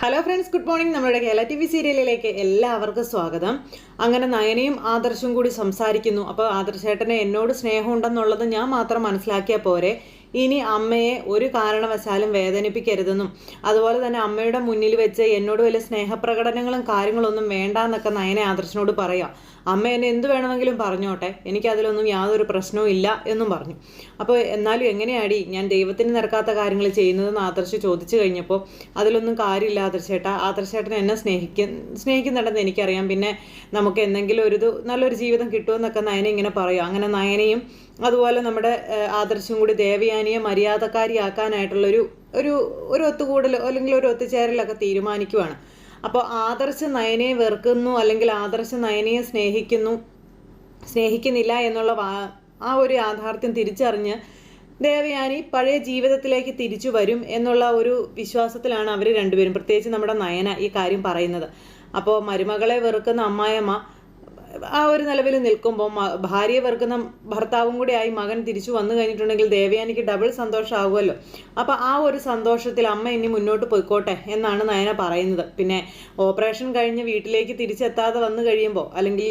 Hello friends good morning നമ്മുടെ Kerala T V സീരിയലിലേക്ക് എല്ലാവർക്കും സ്വാഗതം. അങ്ങനെ നയനയും ആദർശും കൂടി സംസാരിക്കുന്നു. അപ്പോൾ ആദർശേട്ടന് എന്നോട് സ്നേഹമുണ്ടെന്നുള്ളത് ഞാൻ മാത്രം മനസ്സിലാക്കിയാൽ പോരെ. ഇനി അമ്മയെ ഒരു കാരണവശാലും വേദനിപ്പിക്കരുതെന്നും അതുപോലെ തന്നെ അമ്മയുടെ മുന്നിൽ വെച്ച് എന്നോട് വലിയ സ്നേഹപ്രകടനങ്ങളും കാര്യങ്ങളൊന്നും വേണ്ട എന്നൊക്കെ നയനെ ആദർശനോട് പറയാം. അമ്മ എന്നെ എന്ത് വേണമെങ്കിലും പറഞ്ഞോട്ടെ എനിക്കതിലൊന്നും യാതൊരു പ്രശ്നവും ഇല്ല എന്നും പറഞ്ഞു. അപ്പോൾ എന്നാലും എങ്ങനെയാടി ഞാൻ ദൈവത്തിന് നിരക്കാത്ത കാര്യങ്ങൾ ചെയ്യുന്നതെന്ന് ആദർശ് ചോദിച്ചു കഴിഞ്ഞപ്പോൾ അതിലൊന്നും കാര്യമില്ല ആദർശേട്ട ആദർശേട്ടൻ എന്നെ സ്നേഹിക്ക സ്നേഹിക്കുന്നുണ്ടെന്ന് എനിക്കറിയാം. പിന്നെ നമുക്ക് എന്തെങ്കിലും ഒരു നല്ലൊരു ജീവിതം കിട്ടുമെന്നൊക്കെ നയന ഇങ്ങനെ പറയും. അങ്ങനെ നയനയും അതുപോലെ നമ്മുടെ ആദർശം കൂടി ദേവയാനിയെ മര്യാദക്കാരിയാക്കാനായിട്ടുള്ളൊരു ഒരു ഒരു ഒത്തുകൂടൽ അല്ലെങ്കിൽ ഒരു ഒത്തുചേരലൊക്കെ തീരുമാനിക്കുവാണ്. അപ്പോൾ ആദർശ നയനയെ വെറുക്കുന്നു അല്ലെങ്കിൽ ആദർശ നയനയെ സ്നേഹിക്കുന്നു സ്നേഹിക്കുന്നില്ല എന്നുള്ള ആ ഒരു യാഥാർത്ഥ്യം തിരിച്ചറിഞ്ഞ് ദേവയാനി പഴയ ജീവിതത്തിലേക്ക് തിരിച്ചു വരും എന്നുള്ള ഒരു വിശ്വാസത്തിലാണ് അവർ രണ്ടുപേരും. പ്രത്യേകിച്ച് നമ്മുടെ നയന ഈ കാര്യം പറയുന്നത്. അപ്പോൾ മരുമകളെ വെറുക്കുന്ന അമ്മായിയമ്മ ആ ഒരു നിലവിൽ നിൽക്കുമ്പോൾ ഭാര്യയെ വെറുക്കുന്ന ഭർത്താവും കൂടി ആയി മകൻ തിരിച്ചു വന്നു കഴിഞ്ഞിട്ടുണ്ടെങ്കിൽ ദേവയാനിക്ക് ഡബിൾ സന്തോഷമാകുമല്ലോ അപ്പോൾ ആ ഒരു സന്തോഷത്തിൽ അമ്മ ഇനി മുന്നോട്ട് പോയിക്കോട്ടെ എന്നാണ് നയന പറയുന്നത്. പിന്നെ ഓപ്പറേഷൻ കഴിഞ്ഞ് വീട്ടിലേക്ക് തിരിച്ചെത്താതെ വന്നു കഴിയുമ്പോൾ അല്ലെങ്കിൽ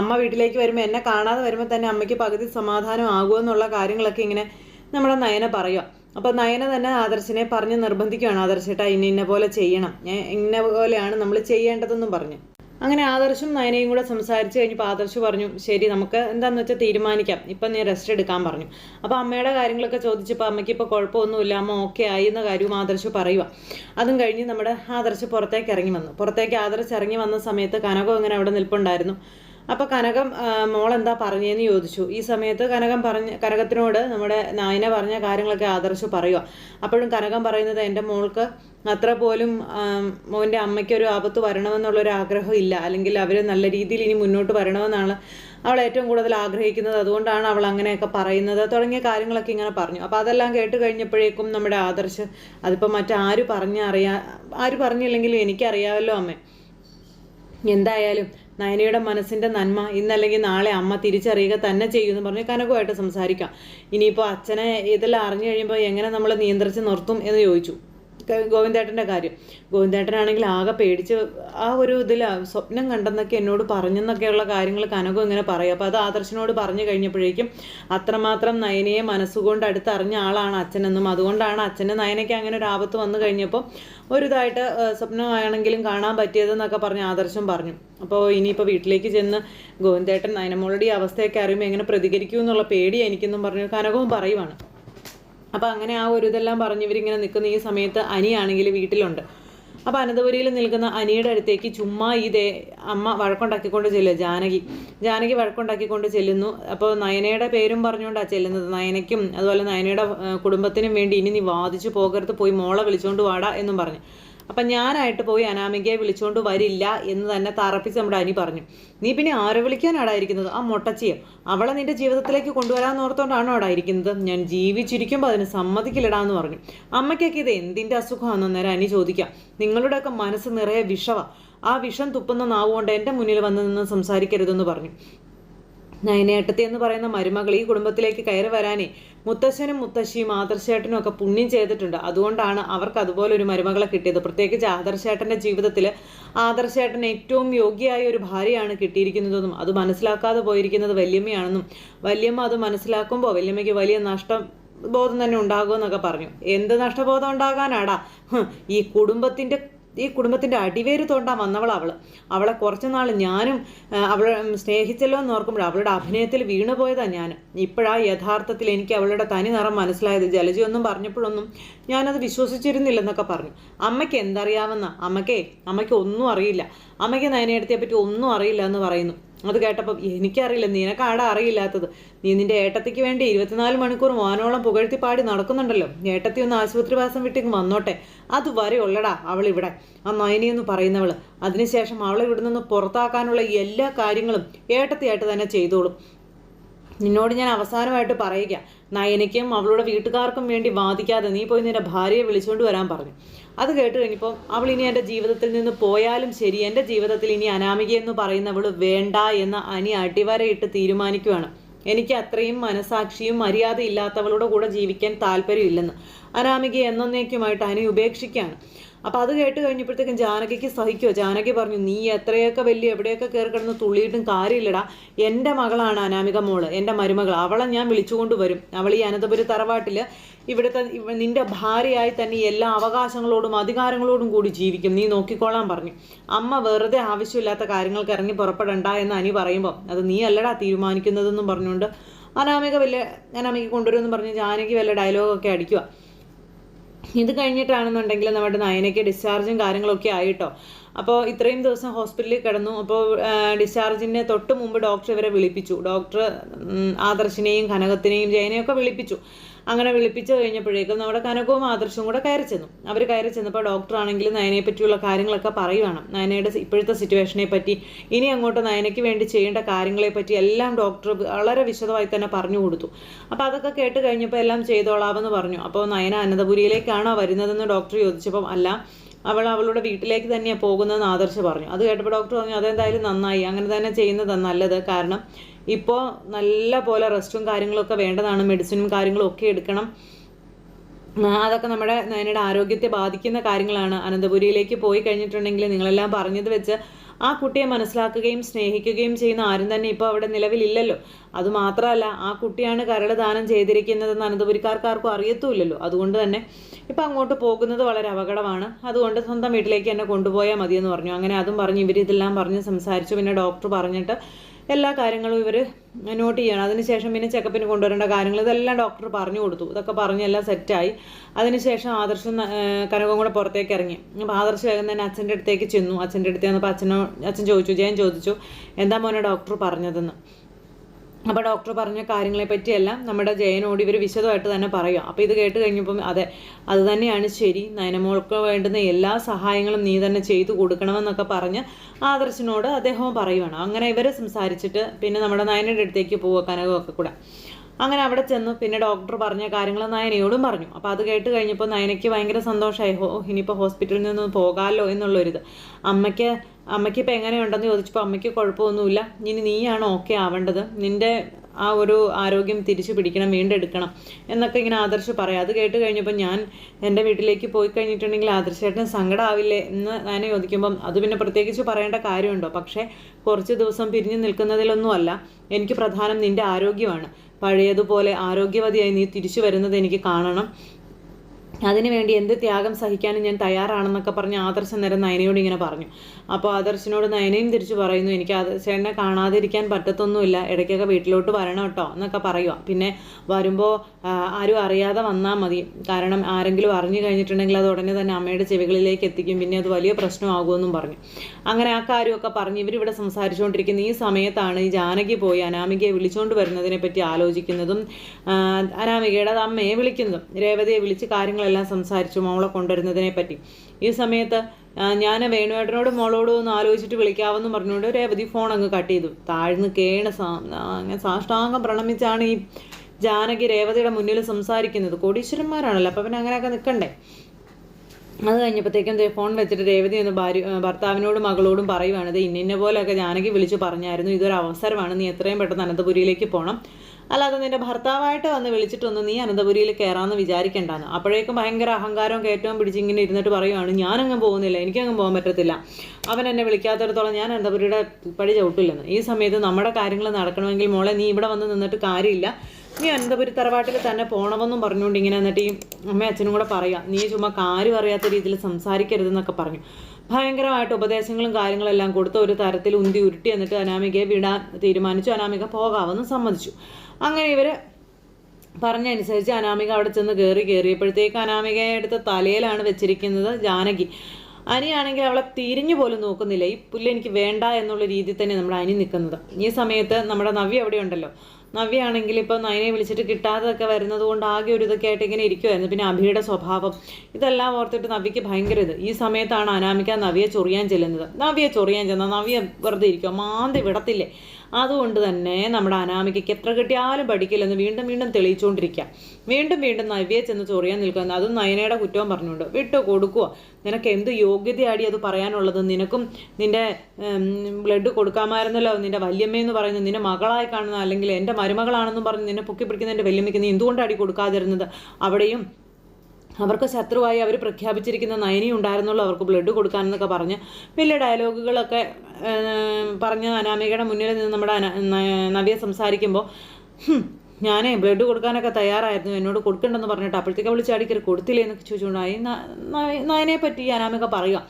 അമ്മ വീട്ടിലേക്ക് വരുമ്പോൾ എന്നെ കാണാതെ വരുമ്പോൾ തന്നെ അമ്മയ്ക്ക് പകുതി സമാധാനം ആകുമെന്നുള്ള കാര്യങ്ങളൊക്കെ ഇങ്ങനെ നമ്മുടെ നയന പറയുക അപ്പോൾ നയന തന്നെ ആദർശിനെ പറഞ്ഞ് നിർബന്ധിക്കുകയാണ് ആദർശേട്ടാ ഇന്ന ഇന്ന പോലെ ചെയ്യണം. ഇന്ന പോലെയാണ് നമ്മൾ ചെയ്യേണ്ടതെന്നും പറഞ്ഞു. അങ്ങനെ ആദർശും നയനയും കൂടെ സംസാരിച്ച് കഴിഞ്ഞപ്പോൾ ആദർശ് പറഞ്ഞു ശരി നമുക്ക് എന്താന്ന് വെച്ചാൽ തീരുമാനിക്കാം. ഇപ്പം നീ റെസ്റ്റ് എടുക്കാൻ പറഞ്ഞു. അപ്പോൾ അമ്മയുടെ കാര്യങ്ങളൊക്കെ ചോദിച്ചപ്പോൾ അമ്മയ്ക്ക് ഇപ്പോൾ കുഴപ്പമൊന്നുമില്ല. അമ്മ ഓക്കെ ആയി എന്ന കാര്യവും ആദർശ് പറയുക അതും കഴിഞ്ഞ് നമ്മുടെ ആദർശ് പുറത്തേക്ക് ഇറങ്ങി വന്നു. പുറത്തേക്ക് ആദർശ് ഇറങ്ങി വന്ന സമയത്ത് കനകം ഇങ്ങനെ അവിടെ നിൽപ്പുണ്ടായിരുന്നു. അപ്പോൾ കനകം എന്താ പറഞ്ഞതെന്ന് ചോദിച്ചു. ഈ സമയത്ത് കനകം പറഞ്ഞ കനകത്തിനോട് നമ്മുടെ നായന പറഞ്ഞ കാര്യങ്ങളൊക്കെ ആദർശ് പറയുക അപ്പോഴും കനകം പറയുന്നത് എന്റെ മോൾക്ക് അത്ര പോലും മോന്റെ അമ്മയ്ക്ക് ഒരു ആപത്ത് വരണമെന്നുള്ളൊരു ആഗ്രഹം ഇല്ല. അല്ലെങ്കിൽ അവർ നല്ല രീതിയിൽ ഇനി മുന്നോട്ട് വരണമെന്നാണ് അവൾ ഏറ്റവും കൂടുതൽ ആഗ്രഹിക്കുന്നത്. അതുകൊണ്ടാണ് അവൾ അങ്ങനെയൊക്കെ പറയുന്നത്. തുടങ്ങിയ കാര്യങ്ങളൊക്കെ ഇങ്ങനെ പറഞ്ഞു. അപ്പോൾ അതെല്ലാം കേട്ട് കഴിഞ്ഞപ്പോഴേക്കും നമ്മുടെ ആദർശ് അതിപ്പോൾ മറ്റാര് പറഞ്ഞറിയാ ആര് പറഞ്ഞില്ലെങ്കിലും എനിക്കറിയാമല്ലോ അമ്മേ. എന്തായാലും നയനയുടെ മനസ്സിന്റെ നന്മ ഇന്നല്ലെങ്കിൽ നാളെ അമ്മ തിരിച്ചറിയുക തന്നെ ചെയ്യുമെന്ന് പറഞ്ഞ് കനകമായിട്ട് സംസാരിക്കാം. ഇനിയിപ്പോൾ അച്ഛനെ ഇതെല്ലാം അറിഞ്ഞു കഴിയുമ്പോൾ എങ്ങനെ നമ്മൾ നിയന്ത്രിച്ച് നിർത്തും എന്ന് ചോദിച്ചു. ഗോവിന്ദേട്ടന്റെ കാര്യം. ഗോവിന്ദേട്ടനാണെങ്കിൽ ആകെ പേടിച്ച് ആ ഒരു ഇതിൽ സ്വപ്നം കണ്ടെന്നൊക്കെ എന്നോട് പറഞ്ഞെന്നൊക്കെയുള്ള കാര്യങ്ങൾ കനകം ഇങ്ങനെ പറയും. അപ്പോൾ അത് ആദർശനോട് പറഞ്ഞു കഴിഞ്ഞപ്പോഴേക്കും അത്രമാത്രം നയനയെ മനസ്സുകൊണ്ട് അടുത്തറിഞ്ഞ ആളാണ് അച്ഛനെന്നും അതുകൊണ്ടാണ് അച്ഛന് നയനയ്ക്ക് അങ്ങനെ ഒരു ആപത്ത് വന്നു കഴിഞ്ഞപ്പോൾ ഒരു ഇതായിട്ട് ഏഹ്, സ്വപ്നമാണെങ്കിലും കാണാൻ പറ്റിയതെന്നൊക്കെ പറഞ്ഞ് ആദർശം പറഞ്ഞു. അപ്പോൾ ഇനിയിപ്പോൾ വീട്ടിലേക്ക് ചെന്ന് ഗോവിന്ദേട്ടൻ നയനമോളുടെ ഈ അവസ്ഥയൊക്കെ അറിയുമ്പോൾ എങ്ങനെ പ്രതികരിക്കൂ എന്നുള്ള പേടി എനിക്കെന്നും പറഞ്ഞു കനകവും പറയുവാണ്. അപ്പോൾ അങ്ങനെ ആ ഒരു ഇതെല്ലാം പറഞ്ഞ് ഇവരിങ്ങനെ നിൽക്കുന്ന ഈ സമയത്ത് അനിയാണെങ്കിൽ വീട്ടിലുണ്ട്. അപ്പോൾ അനന്തപുരിയിൽ നിൽക്കുന്ന അനിയുടെ അടുത്തേക്ക് ചുമ്മാ ഈ ദേ അമ്മ വഴക്കുണ്ടാക്കിക്കൊണ്ട് ചെല്ലുക ജാനകി. ജാനകി വഴക്കുണ്ടാക്കിക്കൊണ്ട് ചെല്ലുന്നു. അപ്പോൾ നയനയുടെ പേരും പറഞ്ഞുകൊണ്ടാണ് ചെല്ലുന്നത്. നയനയ്ക്കും അതുപോലെ നയനയുടെ കുടുംബത്തിനും വേണ്ടി ഇനി നീ വാദിച്ചു പോകരുത് പോയി മോളെ വിളിച്ചുകൊണ്ട് വാടാ എന്നും പറഞ്ഞു. അപ്പം ഞാനായിട്ട് പോയി അനാമികയെ വിളിച്ചുകൊണ്ട് വരില്ല എന്ന് തന്നെ തറപ്പിച്ച് നമ്മുടെ അനി പറഞ്ഞു. നീ പിന്നെ ആരെ വിളിക്കാനാടായിരിക്കുന്നത് ആ മൊട്ടച്ചിയെ. അവളെ നിന്റെ ജീവിതത്തിലേക്ക് കൊണ്ടുവരാൻ ഓർത്തോണ്ടാണോ ഇരിക്കുന്നത്? ഞാൻ ജീവിച്ചിരിക്കുമ്പോൾ അതിന് സമ്മതിക്കില്ലടാന്ന് പറഞ്ഞു. അമ്മയ്ക്കൊക്കെ ഇത് എന്തിന്റെ അസുഖമാണെന്ന് അന്നേരം അനി ചോദിക്കാം. നിങ്ങളുടെയൊക്കെ മനസ്സ് നിറയെ വിഷവ. ആ വിഷം തുപ്പുന്ന നാവുകൊണ്ട് എന്റെ മുന്നിൽ വന്ന് നിന്ന് സംസാരിക്കരുതെന്ന് പറഞ്ഞു. നയനേട്ടത്തി എന്ന് പറയുന്ന മരുമകൾ ഈ കുടുംബത്തിലേക്ക് കയറി വരാനേ മുത്തശ്ശനും മുത്തശ്ശിയും ആദർശേട്ടനും ഒക്കെ പുണ്യം ചെയ്തിട്ടുണ്ട്. അതുകൊണ്ടാണ് അവർക്ക് അതുപോലെ ഒരു മരുമകളെ കിട്ടിയത്. പ്രത്യേകിച്ച് ആദർശേട്ടന്റെ ജീവിതത്തിൽ ആദർശേട്ടൻ ഏറ്റവും യോഗ്യയായ ഒരു ഭാര്യയാണ് കിട്ടിയിരിക്കുന്നതെന്നും അത് മനസ്സിലാക്കാതെ പോയിരിക്കുന്നത് വല്യമ്മയാണെന്നും വല്യമ്മ അത് മനസ്സിലാക്കുമ്പോൾ വല്യമ്മയ്ക്ക് വലിയ നഷ്ടം ബോധം തന്നെ ഉണ്ടാകുമെന്നൊക്കെ പറഞ്ഞു. എന്ത് നഷ്ടബോധം ഉണ്ടാകാനാടാ? ഈ കുടുംബത്തിന്റെ ഈ കുടുംബത്തിന്റെ അടിവേര് തോണ്ടാൻ വന്നവളാണ് അവൾ. കുറച്ച് നാൾ ഞാനും അവളെ സ്നേഹിച്ചല്ലോ എന്ന് ഓർക്കുമ്പോൾ അവളുടെ അഭിനയത്തിൽ വീണുപോയതാണ് ഞാൻ ഇപ്പോഴാ യഥാർത്ഥത്തിൽ എനിക്ക് അവളുടെ തനി നിറം മനസ്സിലായത്. ജലജിയൊന്നും പറഞ്ഞപ്പോഴൊന്നും ഞാനത് വിശ്വസിച്ചിരുന്നില്ലെന്നൊക്കെ പറഞ്ഞു. അമ്മയ്ക്ക് എന്തറിയാമെന്ന? അമ്മയ്ക്കേ അമ്മയ്ക്ക് ഒന്നും അറിയില്ല. അമ്മയ്ക്ക് നയനയെടുത്തിയെ പറ്റി ഒന്നും അറിയില്ല എന്ന് പറയുന്നു. അത് കേട്ടപ്പം എനിക്കറിയില്ല നിനക്കാടാ അറിയില്ലാത്തത്. നീ നിന്റെ ഏട്ടത്തിക്ക് വേണ്ടി ഇരുപത്തിനാല് മണിക്കൂർ വാനോളം പുകഴ്ത്തി പാടി നടക്കുന്നുണ്ടല്ലോ. ഏട്ടത്തി ഒന്ന് ആശുപത്രിവാസം വിട്ടേക്ക് വന്നോട്ടെ. അത് വരെ ഉള്ളടാ അവൾ ഇവിടെ. ആ നയനിയെന്ന് പറയുന്നവൾ. അതിനുശേഷം അവളെ ഇവിടെ നിന്ന് പുറത്താക്കാനുള്ള എല്ലാ കാര്യങ്ങളും ഏട്ടത്തിയായിട്ട് തന്നെ ചെയ്തോളും. നിന്നോട് ഞാൻ അവസാനമായിട്ട് പറയുക. നയനയ്ക്കും അവളുടെ വീട്ടുകാർക്കും വേണ്ടി വാദിക്കാതെ നീ പോയി നിന്റെ ഭാര്യയെ വിളിച്ചുകൊണ്ട് വരാൻ പറഞ്ഞു. അത് കേട്ട് കഴിഞ്ഞപ്പോൾ അവൾ ഇനി എന്റെ ജീവിതത്തിൽ നിന്ന് പോയാലും ശരി എന്റെ ജീവിതത്തിൽ ഇനി അനാമിക എന്ന് പറയുന്നവൾ വേണ്ട എന്ന് അനി അടിവരയിട്ട് തീരുമാനിക്കുകയാണ് എനിക്ക് അത്രയും മനസാക്ഷിയും മര്യാദയില്ലാത്തവളുടെ കൂടെ ജീവിക്കാൻ താല്പര്യമില്ലെന്ന് അനാമിക എന്നേക്കുമായിട്ട് അനി ഉപേക്ഷിക്കുകയാണ്. അപ്പോൾ അത് കേട്ട് കഴിഞ്ഞപ്പോഴത്തേക്കും ജാനകിക്ക് സഹിക്കുമോ ജാനകി പറഞ്ഞു നീ എത്രയൊക്കെ വലിയ എവിടെയൊക്കെ കയറി കിടന്ന് തുള്ളിയിട്ടും കാര്യമില്ലടാ. എന്റെ മകളാണ് അനാമിക മോൾ. എന്റെ മരുമകൾ അവളെ ഞാൻ വിളിച്ചുകൊണ്ട് വരും. അവൾ ഈ അനന്തപുരി തറവാട്ടിൽ ഇവിടുത്തെ നിന്റെ ഭാര്യയായി തന്നെ എല്ലാ അവകാശങ്ങളോടും അധികാരങ്ങളോടും കൂടി ജീവിക്കും. നീ നോക്കിക്കോളാൻ പറഞ്ഞു. അമ്മ വെറുതെ ആവശ്യമില്ലാത്ത കാര്യങ്ങൾക്ക് ഇറങ്ങി പുറപ്പെടണ്ട എന്ന് അനി പറയുമ്പോൾ അത് നീ അല്ലടാ തീരുമാനിക്കുന്നതെന്നും പറഞ്ഞുകൊണ്ട് അനാമിക വലിയ അനാമിക കൊണ്ടുവരുമെന്ന് പറഞ്ഞ് ജാനകി വല്ല ഡയലോഗൊക്കെ അടിക്കുക ഇത് കഴിഞ്ഞിട്ടാണെന്നുണ്ടെങ്കിൽ നമ്മുടെ നയനയ്ക്ക് ഡിസ്ചാർജും കാര്യങ്ങളൊക്കെ ആയിട്ടോ. അപ്പോൾ ഇത്രയും ദിവസം ഹോസ്പിറ്റലിൽ കിടന്നു. അപ്പോൾ ഡിസ്ചാർജിന്റെ തൊട്ട് മുമ്പ് ഡോക്ടർ ഇവരെ വിളിപ്പിച്ചു. ഡോക്ടർ ആദർശിനെയും കനകത്തിനെയും ജയനെയും ഒക്കെ വിളിപ്പിച്ചു. അങ്ങനെ വിളിപ്പിച്ചു കഴിഞ്ഞപ്പോഴേക്കും നമ്മുടെ കനകവും ആദർശവും കൂടെ കയറി ചെന്നു. അവർ കയറി ചെന്നപ്പോൾ ഡോക്ടർ ആണെങ്കിൽ നയനയെ പറ്റിയുള്ള കാര്യങ്ങളൊക്കെ പറയുവാണ്. നയനയുടെ ഇപ്പോഴത്തെ സിറ്റുവേഷനെ പറ്റി ഇനി അങ്ങോട്ട് നയനയ്ക്ക് വേണ്ടി ചെയ്യേണ്ട കാര്യങ്ങളെ പറ്റി എല്ലാം ഡോക്ടർ വളരെ വിശദമായി തന്നെ പറഞ്ഞു കൊടുത്തു. അപ്പോൾ അതൊക്കെ കേട്ട് കഴിഞ്ഞപ്പോൾ എല്ലാം ചെയ്തോളാമെന്ന് പറഞ്ഞു. അപ്പോൾ നയന അനന്തപുരിയിലേക്കാണോ വരുന്നതെന്ന് ഡോക്ടർ ചോദിച്ചപ്പം അല്ല അവൾ അവളുടെ വീട്ടിലേക്ക് തന്നെയാണ് പോകുന്നതെന്ന് ആദർശ് പറഞ്ഞു. അത് കേട്ടപ്പോൾ ഡോക്ടർ പറഞ്ഞു അതെന്തായാലും നന്നായി. അങ്ങനെ തന്നെ ചെയ്യുന്നതാണ് നല്ലത്. കാരണം ഇപ്പോൾ നല്ല പോലെ റെസ്റ്റും കാര്യങ്ങളൊക്കെ വേണ്ടതാണ്. മെഡിസിനും കാര്യങ്ങളും ഒക്കെ എടുക്കണം. അതൊക്കെ നമ്മുടെ നയനയുടെ ആരോഗ്യത്തെ ബാധിക്കുന്ന കാര്യങ്ങളാണ്. അനന്തപുരിയിലേക്ക് പോയി കഴിഞ്ഞിട്ടുണ്ടെങ്കിൽ നിങ്ങളെല്ലാം പറഞ്ഞത് വെച്ച് ആ കുട്ടിയെ മനസ്സിലാക്കുകയും സ്നേഹിക്കുകയും ചെയ്യുന്ന ആരും തന്നെ ഇപ്പോൾ അവിടെ നിലവിലില്ലല്ലോ. അതുമാത്രമല്ല ആ കുട്ടിയാണ് കരൾ ദാനം ചെയ്തിരിക്കുന്നതെന്ന് അനന്തപുരിക്കാർക്ക് ആർക്കും അറിയത്തുമില്ലല്ലോ. അതുകൊണ്ട് തന്നെ ഇപ്പം അങ്ങോട്ട് പോകുന്നത് വളരെ അപകടമാണ്. അതുകൊണ്ട് സ്വന്തം വീട്ടിലേക്ക് എന്നെ കൊണ്ടുപോയാൽ മതിയെന്ന് പറഞ്ഞു. അങ്ങനെ അതും പറഞ്ഞ് ഇവരിതെല്ലാം പറഞ്ഞ് സംസാരിച്ചു. പിന്നെ ഡോക്ടർ പറഞ്ഞിട്ട് എല്ലാ കാര്യങ്ങളും ഇവർ നോട്ട് ചെയ്യണം. അതിനുശേഷം പിന്നെ ചെക്കപ്പിന് കൊണ്ടുവരേണ്ട കാര്യങ്ങൾ ഇതെല്ലാം ഡോക്ടർ പറഞ്ഞു കൊടുത്തു. ഇതൊക്കെ പറഞ്ഞ് എല്ലാം സെറ്റായി അതിനുശേഷം ആദർശം കനകം കൂടെ പുറത്തേക്ക് ഇറങ്ങി. അപ്പോൾ ആദർശ് വേഗം തന്നെ അച്ഛന്റെ അടുത്തേക്ക് ചെന്നു. അച്ഛന്റെ അടുത്ത് വന്നപ്പോൾ അച്ഛനോ അച്ഛൻ ചോദിച്ചു ജയൻ ചോദിച്ചു എന്താ മോനെ ഡോക്ടർ പറഞ്ഞതെന്ന്? അപ്പോൾ ഡോക്ടർ പറഞ്ഞ കാര്യങ്ങളെ പറ്റിയെല്ലാം നമ്മുടെ ജയനോട് ഇവർ വിശദമായിട്ട് തന്നെ പറയും അപ്പോൾ ഇത് കേട്ട് കഴിഞ്ഞപ്പം അതെ അത് തന്നെയാണ് ശരി. നയനമോൾക്ക് വേണ്ടുന്ന എല്ലാ സഹായങ്ങളും നീ തന്നെ ചെയ്തു കൊടുക്കണമെന്നൊക്കെ പറഞ്ഞ് ആദർശിനോട് അദ്ദേഹവും പറയുവാണ്. അങ്ങനെ ഇവർ സംസാരിച്ചിട്ട് പിന്നെ നമ്മുടെ നയനയുടെ അടുത്തേക്ക് പോവുക കനകമൊക്കെ കൂടെ. അങ്ങനെ അവിടെ ചെന്നു പിന്നെ ഡോക്ടർ പറഞ്ഞ കാര്യങ്ങൾ നയനയോടും പറഞ്ഞു. അപ്പോൾ അത് കേട്ട് കഴിഞ്ഞപ്പോൾ നയനയ്ക്ക് ഭയങ്കര സന്തോഷമായി ഹോ ഇനിയിപ്പോൾ ഹോസ്പിറ്റലിൽ നിന്ന് പോകാമല്ലോ എന്നുള്ളൊരിത്. അമ്മയ്ക്ക് അമ്മയ്ക്ക് ഇപ്പോൾ എങ്ങനെയുണ്ടെന്ന് ചോദിച്ചപ്പോൾ അമ്മയ്ക്ക് കുഴപ്പമൊന്നുമില്ല. ഇനി നീയാണ് ഓക്കെ ആവേണ്ടത്. നിന്റെ ആ ഒരു ആരോഗ്യം തിരിച്ചു പിടിക്കണം വീണ്ടെടുക്കണം എന്നൊക്കെ ഇങ്ങനെ ആദർശ് പറയാം. അത് കേട്ട് കഴിഞ്ഞപ്പോൾ ഞാൻ എന്റെ വീട്ടിലേക്ക് പോയി കഴിഞ്ഞിട്ടുണ്ടെങ്കിൽ ആദർശേട്ടന് സങ്കടമാവില്ലേ എന്ന് ഞാൻ ചോദിക്കുമ്പം അത് പിന്നെ പ്രത്യേകിച്ച് പറയേണ്ട കാര്യമുണ്ടോ? പക്ഷേ കുറച്ച് ദിവസം പിരിഞ്ഞു നിൽക്കുന്നതിലൊന്നുമല്ല എനിക്ക് പ്രധാനം നിന്റെ ആരോഗ്യമാണ്. പഴയതുപോലെ ആരോഗ്യവതിയായി നീ തിരിച്ചു വരുന്നത് എനിക്ക് കാണണം. അതിനുവേണ്ടി എന്ത് ത്യാഗം സഹിക്കാനും ഞാൻ തയ്യാറാണെന്നൊക്കെ പറഞ്ഞ് ആദർശം നേരം നയനയോട് ഇങ്ങനെ പറഞ്ഞു. അപ്പോൾ ആദർശനോട് നയനയും തിരിച്ചു പറയുന്നു എനിക്ക് ആദർശനെ കാണാതിരിക്കാൻ പറ്റത്തൊന്നുമില്ല ഇടയ്ക്കൊക്കെ വീട്ടിലോട്ട് വരണം കേട്ടോ എന്നൊക്കെ പറയുക പിന്നെ വരുമ്പോൾ ആരും അറിയാതെ വന്നാൽ മതി. കാരണം ആരെങ്കിലും അറിഞ്ഞു കഴിഞ്ഞിട്ടുണ്ടെങ്കിൽ അത് ഉടനെ തന്നെ അമ്മയുടെ ചെവികളിലേക്ക് എത്തിക്കും. പിന്നെ അത് വലിയ പ്രശ്നമാകുമെന്നും പറഞ്ഞു. അങ്ങനെ ആ കാര്യമൊക്കെ പറഞ്ഞ് ഇവരിവിടെ സംസാരിച്ചുകൊണ്ടിരിക്കുന്ന ഈ സമയത്താണ് ഈ ജാനകി പോയി അനാമികയെ വിളിച്ചുകൊണ്ട് വരുന്നതിനെ പറ്റി ആലോചിക്കുന്നതും അനാമികയുടെ അമ്മയെ വിളിക്കുന്നതും. രേവതിയെ വിളിച്ച് കാര്യങ്ങളെല്ലാം സംസാരിച്ചു മോളെ കൊണ്ടുവരുന്നതിനെ പറ്റി. ഈ സമയത്ത് ഞാൻ വേണുവേട്ടനോടും മോളോടും ഒന്ന് ആലോചിച്ചിട്ട് വിളിക്കാമെന്ന് പറഞ്ഞുകൊണ്ട് ഒരു രേവതി ഫോൺ അങ്ങ് കട്ട് ചെയ്തു. താഴ്ന്ന് കേണ അങ്ങനെ സാഷ്ടാംഗം പ്രണമിച്ചാണ് ഈ ജാനകി രേവതിയുടെ മുന്നിൽ സംസാരിക്കുന്നത്. കോടീശ്വരന്മാരാണല്ലോ അപ്പം പിന്നെ അങ്ങനെയൊക്കെ നിൽക്കണ്ടേ അത് കഴിഞ്ഞപ്പോഴത്തേക്കും ഫോൺ വെച്ചിട്ട് രേവതി എന്ന് ഭാര്യ ഭർത്താവിനോടും മകളോടും പറയുവാണ് ഇത് ഇന്ന പോലെയൊക്കെ ജാനകി വിളിച്ച് പറഞ്ഞായിരുന്നു ഇതൊരു അവസരമാണ് നീ എത്രയും പെട്ടെന്ന് അനന്തപുരിയിലേക്ക് പോകണം അല്ലാതെ നിന്റെ ഭർത്താവായിട്ട് വന്ന് വിളിച്ചിട്ടൊന്ന് നീ അനന്തപുരിയിൽ കയറാമെന്ന് വിചാരിക്കേണ്ടാന്ന്. അപ്പോഴേക്കും ഭയങ്കര അഹങ്കാരവും കയറ്റവും പിടിച്ച് ഇങ്ങനെ ഇരുന്നിട്ട് പറയുവാണ് ഞാനങ്ങ് പോകുന്നില്ല എനിക്കങ്ങ് പോകാൻ പറ്റത്തില്ല. അവൻ എന്നെ വിളിക്കാത്തടത്തോളം ഞാൻ അനന്തപുരിയുടെ പടി ചവിട്ടില്ലെന്ന്. ഈ സമയത്ത് നമ്മുടെ കാര്യങ്ങൾ നടക്കണമെങ്കിൽ മോളെ നീ ഇവിടെ വന്ന് നിന്നിട്ട് കാര്യമില്ല. നീ അനന്തപുരി തറവാട്ടിൽ തന്നെ പോകണമെന്നും പറഞ്ഞുകൊണ്ട് ഇങ്ങനെ എന്നിട്ട് ഈ അമ്മ അച്ഛനും കൂടെ പറയാം നീ ചുമ്മാ കാര്യം അറിയാത്ത രീതിയിൽ സംസാരിക്കരുതെന്നൊക്കെ പറഞ്ഞു. ഭയങ്കരമായിട്ട് ഉപദേശങ്ങളും കാര്യങ്ങളെല്ലാം കൊടുത്ത് ഒരു തരത്തിൽ ഉന്തി ഉരുട്ടി എന്നിട്ട് അനാമികയെ വിടാൻ തീരുമാനിച്ചു. അനാമിക പോകാമെന്ന് സമ്മതിച്ചു. അങ്ങനെ ഇവർ പറഞ്ഞനുസരിച്ച് അനാമിക അവിടെ ചെന്ന് കയറി കയറിയപ്പോഴത്തേക്ക് അനാമികയെ എടുത്ത തലയിലാണ് വെച്ചിരിക്കുന്നത് ജാനകി. അനിയാണെങ്കിൽ അവളെ തിരിഞ്ഞു പോലും നോക്കുന്നില്ല. ഈ പുല്ല് എനിക്ക് വേണ്ട എന്നുള്ള രീതിയിൽ തന്നെ നമ്മുടെ അനി നിൽക്കുന്നത്. ഈ സമയത്ത് നമ്മുടെ നവ്യ അവിടെ ഉണ്ടല്ലോ. നവ്യാണെങ്കിൽ ഇപ്പോൾ നയനെ വിളിച്ചിട്ട് കിട്ടാതൊക്കെ വരുന്നത് കൊണ്ട് ആകെ ഒരു ഇതൊക്കെ ആയിട്ട് ഇങ്ങനെ ഇരിക്കുമായിരുന്നു പിന്നെ അഭിയുടെ സ്വഭാവം. ഇതെല്ലാം ഓർത്തിട്ട് നവ്യക്ക് ഭയങ്കര ഇത്. ഈ സമയത്താണ് അനാമിക നവ്യെ ചൊറിയാൻ ചെല്ലുന്നത്. നവ്യെ ചൊറിയാൻ ചെന്നാൽ നവ്യ വെറുതെ ഇരിക്കുക മാന്തി വിടത്തില്ലേ? അതുകൊണ്ട് തന്നെ നമ്മുടെ അനാമികയ്ക്ക് എത്ര കിട്ടിയാലും പഠിക്കില്ലെന്ന് വീണ്ടും വീണ്ടും തെളിയിച്ചുകൊണ്ടിരിക്കുക. വീണ്ടും വീണ്ടും നവ്യ ചെന്ന് ചൊറിയാൻ നിൽക്കുന്നത് അതും നയനയുടെ കുറ്റവും പറഞ്ഞുകൊണ്ട്. വിട്ടു കൊടുക്കുക നിനക്ക് എന്ത് യോഗ്യതയാടി അത് പറയാനുള്ളത്? നിനക്കും നിന്റെ ബ്ലഡ് കൊടുക്കാമായിരുന്നല്ലോ? നിന്റെ വല്യമ്മയെന്ന് പറയുന്നത് നിന്റെ മകളായി കാണുന്ന അല്ലെങ്കിൽ എന്റെ മരുമകളാണെന്നും പറഞ്ഞ് നിന്നെ പൊക്കി പിടിക്കുന്ന എന്റെ വല്യമ്മയ്ക്ക് നീ എന്തുകൊണ്ടാടി കൊടുക്കാതിരുന്നത്? അവിടെയും അവർക്ക് ശത്രുവായി അവർ പ്രഖ്യാപിച്ചിരിക്കുന്ന നയനി ഉണ്ടായിരുന്നുള്ളൂ അവർക്ക് ബ്ലഡ് കൊടുക്കാനെന്നൊക്കെ പറഞ്ഞ്. വലിയ ഡയലോഗുകളൊക്കെ പറഞ്ഞ് അനാമികയുടെ മുന്നിൽ നിന്ന് നമ്മുടെ നവ്യ സംസാരിക്കുമ്പോൾ ഞാനേ ബ്ലഡ് കൊടുക്കാനൊക്കെ തയ്യാറായിരുന്നു എന്നോട് കൊടുക്കണ്ടെന്ന് പറഞ്ഞിട്ട് അപ്പോഴത്തേക്ക് അവൾ ചാടിക്കറി കൊടുത്തില്ലേ എന്നൊക്കെ ചോദിച്ചുകൊണ്ടായി നയനെ പറ്റി അനാമിക പറയുക.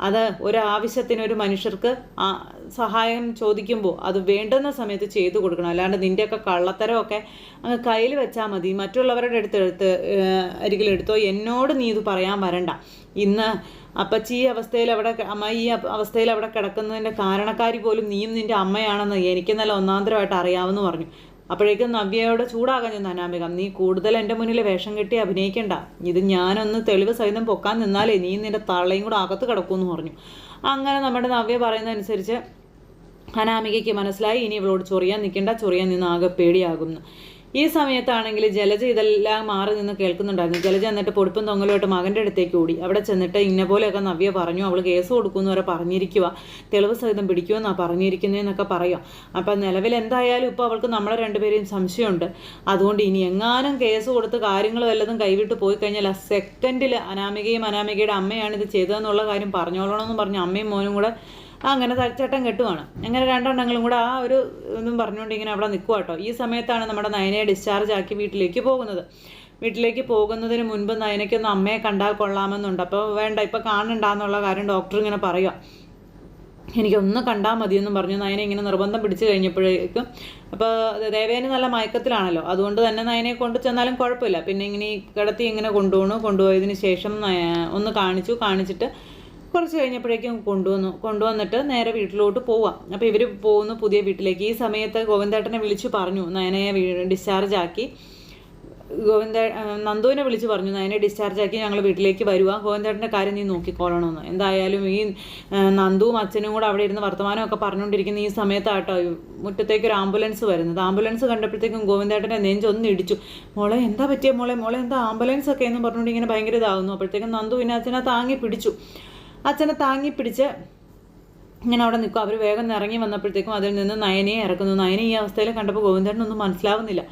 അത് ഒരാവശ്യത്തിന് ഒരു മനുഷ്യർക്ക് സഹായം ചോദിക്കുമ്പോൾ അത് വേണ്ടുന്ന സമയത്ത് ചെയ്തു കൊടുക്കണം. അല്ലാണ്ട് നിന്റെയൊക്കെ കള്ളത്തരമൊക്കെ അങ്ങ് കയ്യിൽ വെച്ചാൽ മതി. മറ്റുള്ളവരുടെ അടുത്ത് എടുത്ത് അരികിലെടുത്തോ എന്നോട് നീ ഇത് പറയാൻ വരണ്ട. ഇന്ന് അപ്പച്ചി ഈ അവസ്ഥയിൽ അവിടെ അമ്മ ഈ അവസ്ഥയിൽ അവിടെ കിടക്കുന്നതിന്റെ കാരണക്കാരി പോലും നീയും നിന്റെ അമ്മയാണെന്ന് എനിക്ക് നല്ല ഒന്നാന്തരമായിട്ട് അറിയാമെന്ന് പറഞ്ഞു. അപ്പോഴേക്കും നവ്യയോട് ചൂടാകാൻ ചെന്ന അനാമിക നീ കൂടുതൽ എന്റെ മുന്നിൽ വേഷം കെട്ടി അഭിനയിക്കണ്ട. ഇത് ഞാനൊന്ന് തെളിവ് സഹിതം പൊക്കാൻ നിന്നാലേ നീ നിന്റെ തള്ളയും കൂടെ അകത്ത് കിടക്കുമെന്ന് പറഞ്ഞു. അങ്ങനെ നമ്മുടെ നവ്യ പറയുന്നതനുസരിച്ച് അനാമികയ്ക്ക് മനസ്സിലായി ഇനി ഇവളോട് ചൊറിയാൻ നിൽക്കേണ്ട ചൊറിയാൻ നിന്ന് ആകെ പേടിയാകുന്നു. ഈ സമയത്താണെങ്കിൽ ജലജ ഇതെല്ലാം മാറി നിന്ന് കേൾക്കുന്നുണ്ടായിരുന്നു. ജലജ എന്നിട്ട് പൊടുപ്പും തൊങ്ങലുമായിട്ട് മകന്റെ അടുത്തേക്ക് ഓടി. അവിടെ ചെന്നിട്ട് ഇന്ന പോലെയൊക്കെ നവ്യ പറഞ്ഞു. അവൾ കേസ് കൊടുക്കുമെന്ന് വരെ പറഞ്ഞിരിക്കുക തെളിവ് സഹിതം പിടിക്കുമെന്നാണ് പറഞ്ഞിരിക്കുന്നതെന്നൊക്കെ പറയാം. അപ്പം നിലവിൽ എന്തായാലും ഇപ്പോൾ അവൾക്ക് നമ്മളെ രണ്ടുപേരെയും സംശയമുണ്ട്. അതുകൊണ്ട് ഇനി എങ്ങാനും കേസ് കൊടുത്ത് കാര്യങ്ങൾ വല്ലതും കൈവിട്ട് പോയി കഴിഞ്ഞാൽ ആ സെക്കൻഡിൽ അനാമികയും അനാമികയുടെ അമ്മയാണ് ഇത് ചെയ്തതെന്നുള്ള കാര്യം പറഞ്ഞോളണമെന്ന് പറഞ്ഞ് അമ്മയും മോനും കൂടെ അങ്ങനെ ചേട്ടൻ കെട്ടുവാണ്. അങ്ങനെ രണ്ടെണ്ണങ്ങളും കൂടെ ആ ഒരു ഇതും പറഞ്ഞുകൊണ്ട് ഇങ്ങനെ അവിടെ നിൽക്കുക കേട്ടോ ഈ സമയത്താണ് നമ്മുടെ നയനയെ ഡിസ്ചാർജ് ആക്കി വീട്ടിലേക്ക് പോകുന്നത്. വീട്ടിലേക്ക് പോകുന്നതിന് മുൻപ് നയനയ്ക്കൊന്ന് അമ്മയെ കണ്ടാൽ കൊള്ളാമെന്നുണ്ട്. അപ്പോൾ വേണ്ട ഇപ്പോൾ കാണണ്ടാന്നുള്ള കാര്യം ഡോക്ടർ ഇങ്ങനെ പറയുക എനിക്കൊന്ന് കണ്ടാൽ മതിയെന്നും പറഞ്ഞു. നയനെ ഇങ്ങനെ നിർബന്ധം പിടിച്ചു കഴിഞ്ഞപ്പോഴേക്കും അപ്പോൾ ദേവേന് നല്ല മയക്കത്തിലാണല്ലോ. അതുകൊണ്ട് തന്നെ നയനെ കൊണ്ട് ചെന്നാലും കുഴപ്പമില്ല. പിന്നെ ഇങ്ങനെ കിടത്തി ഇങ്ങനെ കൊണ്ടുപോകണു കൊണ്ടുപോയതിന് ശേഷം ഒന്ന് കാണിച്ചു. കാണിച്ചിട്ട് കുറച്ച് കഴിഞ്ഞപ്പോഴേക്കും കൊണ്ടുവന്നു കൊണ്ടുവന്നിട്ട് നേരെ വീട്ടിലോട്ട് പോവാം. അപ്പോൾ ഇവർ പോകുന്നു പുതിയ വീട്ടിലേക്ക്. ഈ സമയത്ത് ഗോവിന്ദേട്ടനെ വിളിച്ചു പറഞ്ഞു നയനയെ ഡിസ്ചാർജ് ആക്കി. ഗോവിന്ദ നന്ദുവിനെ വിളിച്ച് പറഞ്ഞു നയനെ ഡിസ്ചാർജ് ആക്കി ഞങ്ങൾ വീട്ടിലേക്ക് വരുക ഗോവിന്ദേട്ടന്റെ കാര്യം നീ നോക്കിക്കോളണമെന്ന് എന്തായാലും ഈ നന്ദുവും അച്ഛനും കൂടെ അവിടെ ഇരുന്ന് വർത്തമാനമൊക്കെ പറഞ്ഞുകൊണ്ടിരിക്കുന്ന ഈ സമയത്താട്ടോ മുറ്റത്തേക്ക് ഒരു ആംബുലൻസ് വരുന്നത്. ആംബുലൻസ് കണ്ടപ്പോഴത്തേക്കും ഗോവിന്ദേട്ടന്റെ നെഞ്ചൊന്ന് ഇടിച്ചു. മോളെ എന്താ പറ്റിയ മോളെ? മോളെ എന്താ ആംബുലൻസ് ഒക്കെ എന്ന് പറഞ്ഞുകൊണ്ട് ഇങ്ങനെ ഭയങ്കര ഇതാകുന്നു അപ്പോഴത്തേക്കും നന്ദു പിന്നെ അച്ഛനെ താങ്ങി പിടിച്ചു. അച്ഛനെ താങ്ങി പിടിച്ച് ഇങ്ങനെ അവിടെ നിൽക്കും. അവർ വേഗം ഇറങ്ങി വന്നപ്പോഴത്തേക്കും അതിൽ നിന്ന് നയനയെ ഇറക്കുന്നു. നയന ഈ അവസ്ഥയിൽ കണ്ടപ്പോൾ ഗോവിന്ദനൊന്നും മനസ്സിലാവുന്നില്ല.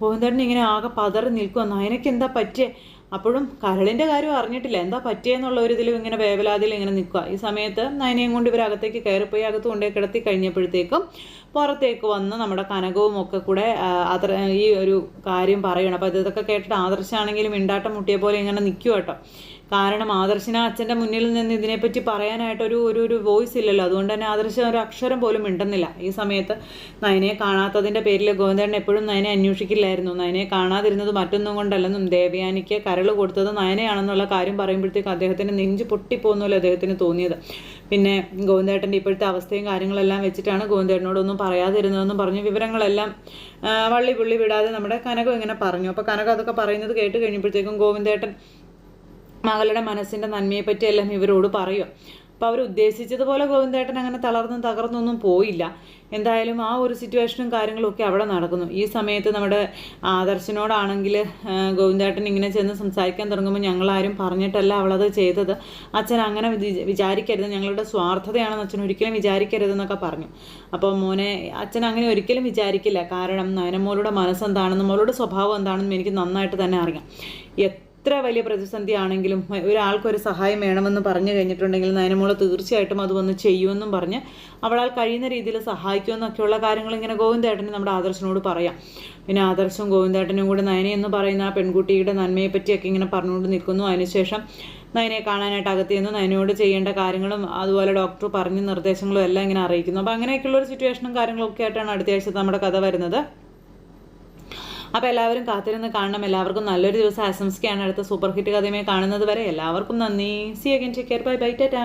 ഗോവിന്ദൻ ഇങ്ങനെ ആകെ പതറി നിൽക്കുക നയനയ്ക്ക് എന്താ പറ്റിയേ? അപ്പോഴും കരളിന്റെ കാര്യം അറിഞ്ഞിട്ടില്ല. എന്താ പറ്റിയെന്നുള്ള ഒരു ഇതിലും ഇങ്ങനെ വേവലാതിൽ ഇങ്ങനെ നിൽക്കുക ഈ സമയത്ത് നയനയും കൊണ്ട് ഇവർ അകത്തേക്ക് കയറിപ്പോയി അകത്ത് കൊണ്ടുപോയി കിടത്തി കഴിഞ്ഞപ്പോഴത്തേക്കും പുറത്തേക്ക് വന്ന് നമ്മുടെ കനകവും ഒക്കെ കൂടെ അത്ര ഈ ഒരു കാര്യം പറയണം. അപ്പോൾ ഇതൊക്കെ കേട്ടിട്ട് ആദർശാണെങ്കിലും മിണ്ടാട്ടം മുട്ടിയ പോലെ ഇങ്ങനെ നിൽക്കുക കേട്ടോ. കാരണം ആദർശന അച്ഛന്റെ മുന്നിൽ നിന്ന് ഇതിനെപ്പറ്റി പറയാനായിട്ടൊരു ഒരു ഒരു വോയിസ് ഇല്ലല്ലോ. അതുകൊണ്ട് തന്നെ ആദർശ ഒരു അക്ഷരം പോലും മിണ്ടുന്നില്ല. ഈ സമയത്ത് നയനെ കാണാത്തതിന്റെ പേരിൽ ഗോവിന്ദൻ എപ്പോഴും നയനെ അന്വേഷിക്കില്ലായിരുന്നു. നയനെ കാണാതിരുന്നത് മറ്റൊന്നും കൊണ്ടല്ലെന്നും ദേവയാനിക്ക് കരൾ കൊടുത്തത് നയനയാണെന്നുള്ള കാര്യം പറയുമ്പോഴത്തേക്കും അദ്ദേഹത്തിന് നെഞ്ച് പൊട്ടിപ്പോകുന്നല്ലോ അദ്ദേഹത്തിന് തോന്നിയത്. പിന്നെ ഗോവിന്ദേട്ടന്റെ ഇപ്പോഴത്തെ അവസ്ഥയും കാര്യങ്ങളെല്ലാം വെച്ചിട്ടാണ് ഗോവിന്ദേട്ടനോടൊന്നും പറയാതിരുന്നതെന്നും പറഞ്ഞ് വിവരങ്ങളെല്ലാം വള്ളി പുള്ളി വിടാതെ നമ്മുടെ കനകം ഇങ്ങനെ പറഞ്ഞു. അപ്പോൾ കനകം അതൊക്കെ പറയുന്നത് കേട്ട് കഴിഞ്ഞപ്പോഴത്തേക്കും ഗോവിന്ദേട്ടൻ മകളുടെ മനസ്സിന്റെ നന്മയെപ്പറ്റിയെല്ലാം ഇവരോട് പറയും. അപ്പോൾ അവർ ഉദ്ദേശിച്ചതുപോലെ ഗോവിന്ദേട്ടൻ അങ്ങനെ തളർന്നും തകർന്നൊന്നും പോയില്ല. എന്തായാലും ആ ഒരു സിറ്റുവേഷനും കാര്യങ്ങളും ഒക്കെ അവിടെ നടക്കുന്നു. ഈ സമയത്ത് നമ്മുടെ ആദർശനോടാണെങ്കിൽ ഗോവിന്ദേട്ടൻ ഇങ്ങനെ ചെന്ന് സംസാരിക്കാൻ തുടങ്ങുമ്പോൾ ഞങ്ങളാരും പറഞ്ഞിട്ടല്ല അവളത് ചെയ്തത്. അച്ഛൻ അങ്ങനെ വിചാരിക്കരുത്. ഞങ്ങളുടെ സ്വാർത്ഥതയാണെന്ന് അച്ഛൻ ഒരിക്കലും വിചാരിക്കരുതെന്നൊക്കെ പറഞ്ഞു. അപ്പോൾ മോനെ അച്ഛൻ അങ്ങനെ ഒരിക്കലും വിചാരിക്കില്ല. കാരണം നയനമോളുടെ മനസ്സെന്താണെന്നും മോളുടെ സ്വഭാവം എന്താണെന്നും എനിക്ക് നന്നായിട്ട് തന്നെ അറിയാം. എത്ര വലിയ പ്രതിസന്ധി ആണെങ്കിലും ഒരാൾക്കൊരു സഹായം വേണമെന്ന് പറഞ്ഞു കഴിഞ്ഞിട്ടുണ്ടെങ്കിൽ നയനമോൾ തീർച്ചയായിട്ടും അത് വന്ന് ചെയ്യുമെന്നും പറഞ്ഞ് അവളാൽ കഴിയുന്ന രീതിയിൽ സഹായിക്കുമെന്നൊക്കെയുള്ള കാര്യങ്ങൾ ഇങ്ങനെ ഗോവിന്ദേട്ടന് നമ്മുടെ ആദർശനോട് പറയാം. പിന്നെ ആദർശവും ഗോവിന്ദേട്ടനും കൂടി നയന എന്ന് പറയുന്ന ആ പെൺകുട്ടിയുടെ നന്മയെ പറ്റിയൊക്കെ ഇങ്ങനെ പറഞ്ഞുകൊണ്ട് നിൽക്കുന്നു. അതിനുശേഷം നയനെ കാണാനായിട്ട് അകത്തിയെന്ന് നയനോട് ചെയ്യേണ്ട കാര്യങ്ങളും അതുപോലെ ഡോക്ടർ പറഞ്ഞ നിർദ്ദേശങ്ങളും എല്ലാം ഇങ്ങനെ അറിയിക്കുന്നു. അപ്പോൾ അങ്ങനെയൊക്കെയുള്ള ഒരു സിറ്റുവേഷനും കാര്യങ്ങളൊക്കെ ആയിട്ടാണ് അടുത്ത ആഴ്ച നമ്മുടെ കഥ വരുന്നത്. അപ്പോൾ എല്ലാവരും കാത്തിരുന്ന് കാണണം. എല്ലാവർക്കും നല്ലൊരു ദിവസം ആശംസിക്കുകയാണ് അടുത്ത സൂപ്പർ ഹിറ്റ് കഥയുമായി കാണുന്നത് വരെ. എല്ലാവർക്കും നന്ദി. See again take care bye bye tata